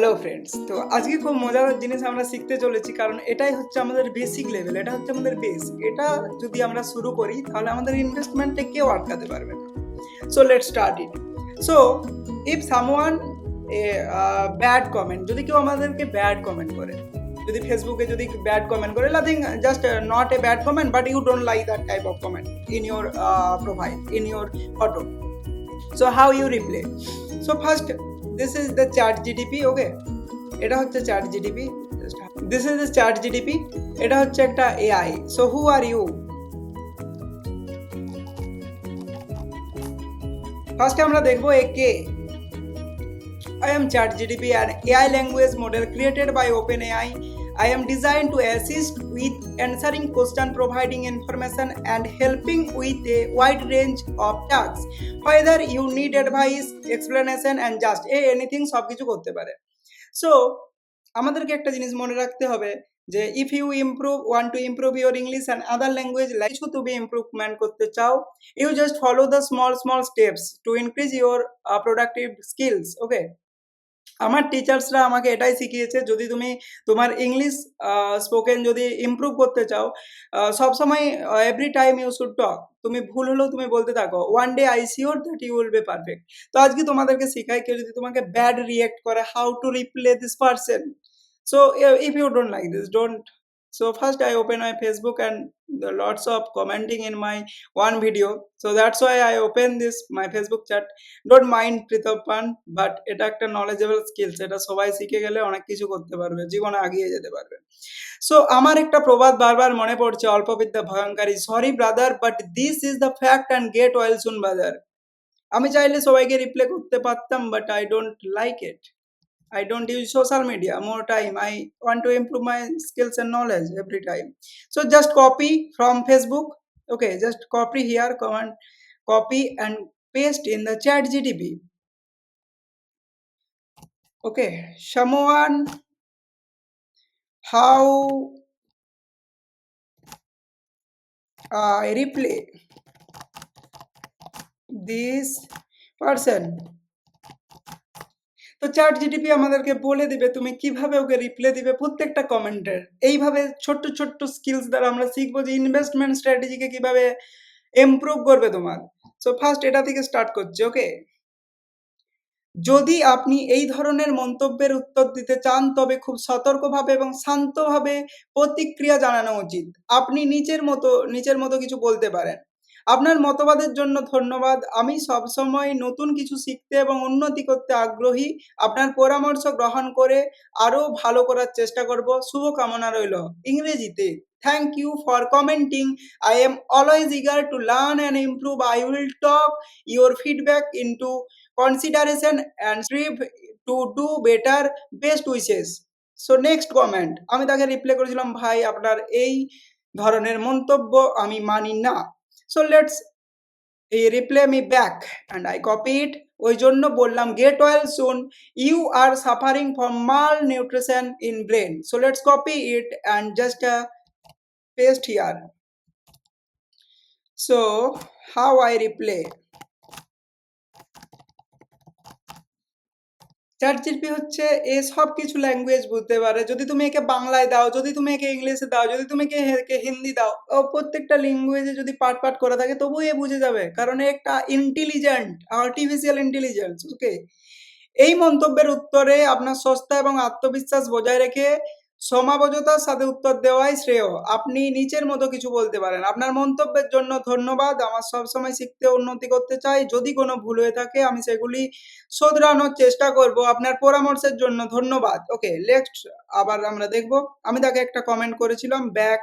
Hello friends তো আজকে খুব মজার জিনিস আমরা শিখতে চলেছি, কারণ এটাই হচ্ছে আমাদের বেসিক লেভেল এটা হচ্ছে আমাদের বেস এটা যদি আমরা শুরু করি, তাহলে আমাদের ইনভেস্টমেন্টে কেউ আটকাতে পারবে না। So let start it so if someone a bad comment যদি কেউ আমাদেরকে ব্যাড কমেন্ট করে, যদি ফেসবুকে যদি ব্যাড কমেন্ট করে nothing just not a bad comment but you don't like that type of comment in your profile in your photo so how you replay so first this is the chat GDP okay এটা হচ্ছে chat GDP this is the chat GDP এটা হচ্ছে একটা AI so who are you ফার্স্টে আমরা দেখব এ কে I am ChatGPT, an AI language model created by OpenAI. I am designed to assist with answering questions, providing information, and helping with a wide range of tasks. Whether you need advice, explanation, and just a anything সব কিছু করতে পারে so আমাদেরকে একটা জিনিস মনে রাখতে হবে যে if you improve want to improve your English and other language like কিছু তুমি ইমপ্রুভমেন্ট করতে চাও you just follow the small small steps to increase your productive skills okay আমার টিচার্সরা আমাকে এটাই শিখিয়েছে, যদি তুমি তোমার ইংলিশ স্পোকেন যদি ইম্প্রুভ করতে চাও সবসময় every time you should talk তুমি ভুল হলেও তুমি বলতে থাকো one day I sure that you will be perfect তো আজকে তোমাদেরকে শেখাই, কেউ যদি তোমাকে ব্যাড রিয়েক্ট করে how to replay this person so if you don't like this don't so, first i open my facebook and lots of commenting in my one video. So, that's why i open this, my facebook chat. Don't mind প্রীতপান but এটা একটা knowledgeable skills এটা সবাই শিখে গেলে অনেক কিছু করতে পারবে, জীবনে এগিয়ে যেতে পারবে। সো আমার একটা প্রবাদ বারবার মনে পড়ছে অল্প বিদ্যা ভয়ঙ্করী sorry brother but this is the fact and get well soon brother আমি চাইলে সবাইকে রিপ্লাই করতে পারতাম but I don't like it I don't use social media more time. I want to improve my skills and knowledge every time. So just copy from Facebook. Okay, just copy here, comment, copy and paste in the chat GDB. Okay, someone how uh, I replay this person তো chat GDP আমাদেরকে বলে দিবে তুমি কীভাবে ওকে replay দিবে প্রত্যেকটা কমেন্টের এইভাবে ছোট্ট ছোট্ট স্কিলস দ্বারা আমরা শিখব যে ইনভেস্টমেন্ট স্ট্র্যাটেজিকে কীভাবে ইমপ্রুভ করবে তোমার। সো ফার্স্ট এটা থেকে স্টার্ট করছি ওকে যদি আপনি এই ধরনের মন্তব্যের উত্তর দিতে চান, তবে খুব সতর্কভাবে এবং শান্তভাবে প্রতিক্রিয়া জানানো উচিত। আপনি নিচের মতো নিচের মতো কিছু বলতে পারেন। আপনার মতবাদের জন্য ধন্যবাদ। আমি সবসময় নতুন কিছু শিখতে এবং উন্নতি করতে আগ্রহী। আপনার পরামর্শ গ্রহণ করে আরও ভালো করার চেষ্টা করব। শুভকামনা রইল ইংরেজিতে। Thank you for commenting I am always eager to learn and improve I will talk your feedback into consideration and strive to do better best wishes so next comment আমি তাকে রিপ্লাই করেছিলাম, ভাই, আপনার এই ধরনের মন্তব্য আমি মানি না। সো লেটস এই replay me back and I copy it ওই জন্য বললাম get well soon you are suffering from malnutrition in brain so let's copy it and just paste here so how I replay chat GP হচ্ছে এ সব কিছু language বুঝতে পারে। যদি তুমি একে বাংলায় দাও, যদি তুমি একে ইংলিশে দাও, যদি তুমি একে হিন্দি দাও, ও প্রত্যেকটা ল্যাঙ্গুয়েজে যদি পার্ট পার্ট করা থাকে, তবুও এ বুঝে যাবে। কারণ একটা ইন্টেলিজেন্ট আর্টিফিশিয়াল ইন্টেলিজেন্স ওকে এই মন্তব্যের উত্তরে আপনার সস্তা এবং আত্মবিশ্বাস বজায় রেখে সমাবজতার সাথে উত্তর দেওয়াই শ্রেয়। আপনি নিচের মতো কিছু বলতে পারেন। আপনার মন্তব্যের জন্য ধন্যবাদ। আমার সবসময় শিখতে উন্নতি করতে চাই। যদি কোনো ভুল হয়ে থাকে, আমি সেগুলি শোধরানোর চেষ্টা করব। আপনার পরামর্শের জন্য ধন্যবাদ। ওকে নেক্সট আবার আমরা দেখব। আমি তাকে একটা কমেন্ট করেছিলাম back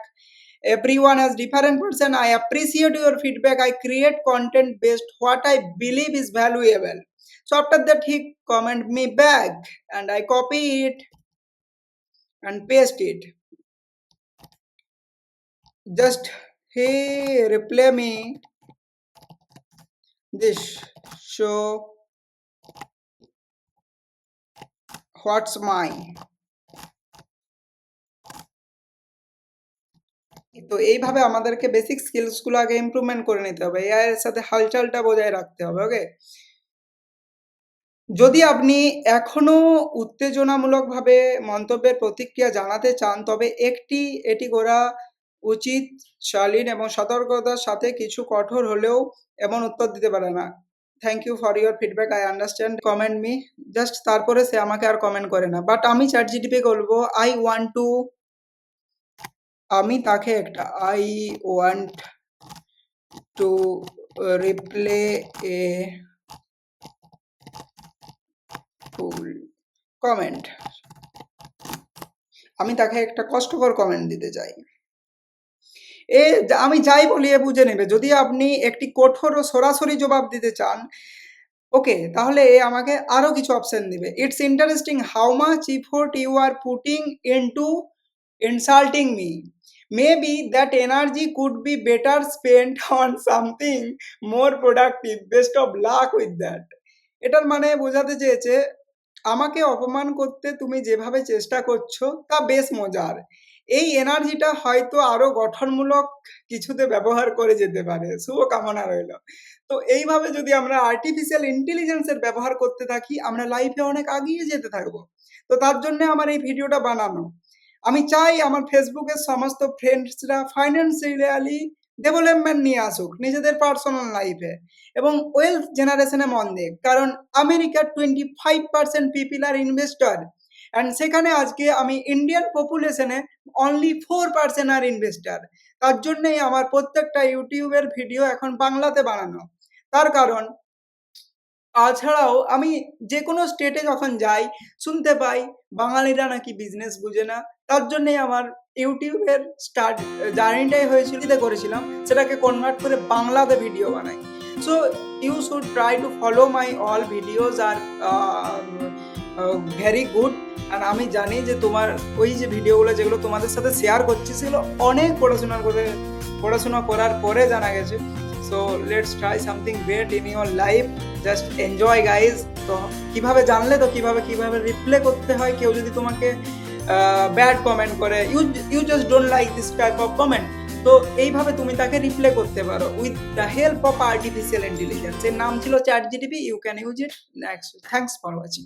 everyone has different person. I appreciate your feedback. I create content based what i believe is valuable. So, after that, he comment me back and i copy it. And paste it. Just he reply me. This, show what's my তো এইভাবে আমাদেরকে basic স্কিলসগুলো আগে improvement করে নিতে হবে AI এর সাথে হালচালটা বজায় রাখতে হবে ওকে যদি আপনি এখনও উত্তেজনামূলকভাবে মন্তব্যের প্রতিক্রিয়া জানাতে চান, তবে একটি এটি করা উচিত শালীন এবং সতর্কতার সাথে কিছু কঠোর হলেও এমন উত্তর দিতে পারে না। Thank you for your feedback, I understand, comment me. Just তারপরে সে আমাকে আর কমেন্ট করে না। বাট আমি ChatGPT কে বলব, আই ওয়ান্ট টু আমি তাকে একটা I want to replay a full comment. আমি তাকে একটা কষ্টকর কমেন্ট দিতে চাই। এ আমি যাই বলি এ বুঝে নেবে। যদি আপনি একটি কঠোর ও সরাসরি জবাব দিতে চান, ওকে, তাহলে এ আমাকে আরও কিছু অপশন দিবে। It's interesting how much effort you are putting into insulting me. Maybe that energy could be better spent on something more productive. Best of luck with that. এটার মানে বোঝাতে চেয়েছে, আমাকে অপমান করতে তুমি যেভাবে চেষ্টা করছ তা বেশ মজার। এই এনার্জিটা হয়তো আরও গঠনমূলক কিছুতে ব্যবহার করে যেতে পারে। শুভকামনা রইল। তো এইভাবে যদি আমরা আর্টিফিশিয়াল ইন্টেলিজেন্স এর ব্যবহার করতে থাকি, আমরা লাইফে অনেক আগিয়ে যেতে থাকব। তো তার জন্যে আমার এই ভিডিওটা বানানো। আমি চাই আমার ফেসবুকের সমস্ত ফ্রেন্ডসরা ফাইন্যান্সিয়ালি ডেভেলপমেন্ট নিয়ে আসুক নিজেদের পার্সোনাল লাইফে এবং ওয়েলথ জেনারেশনে মন দিক। কারণ আমেরিকার twenty five percent people are investor and সেখানে আজকে আমি Indian পপুলেশনে only four percent are investor. তার জন্যেই আমার প্রত্যেকটা ইউটিউবের ভিডিও এখন বাংলাতে বানানো। তার কারণ তাছাড়াও আমি যে কোনো স্টেটে যখন যাই, শুনতে পাই বাঙালিরা নাকি বিজনেস বুঝে না। তার জন্যেই আমার ইউটিউবের স্টার্ট জার্নিটাই হয়েছিল করেছিলাম। সেটাকে কনভার্ট করে বাংলাতে ভিডিও বানাই। So you should try to follow my all videos are very good and আমি জানি যে তোমার ওই যে ভিডিওগুলো যেগুলো তোমাদের সাথে শেয়ার করছি, সেগুলো অনেক পড়াশোনা করে, পড়াশোনা করার পরে জানা গেছে। So let's try something great in your life. Just enjoy guys. তো কীভাবে জানলে তো কীভাবে কীভাবে রিপ্লে করতে হয়, কেউ যদি তোমাকে ব্যাড কমেন্ট করে, you you just don't like this type of comment. তো এইভাবে তুমি তাকে রিপ্লে করতে পারো with the help of artificial intelligence. এর নাম ছিল chat GTP you can use it. Thanks for watching.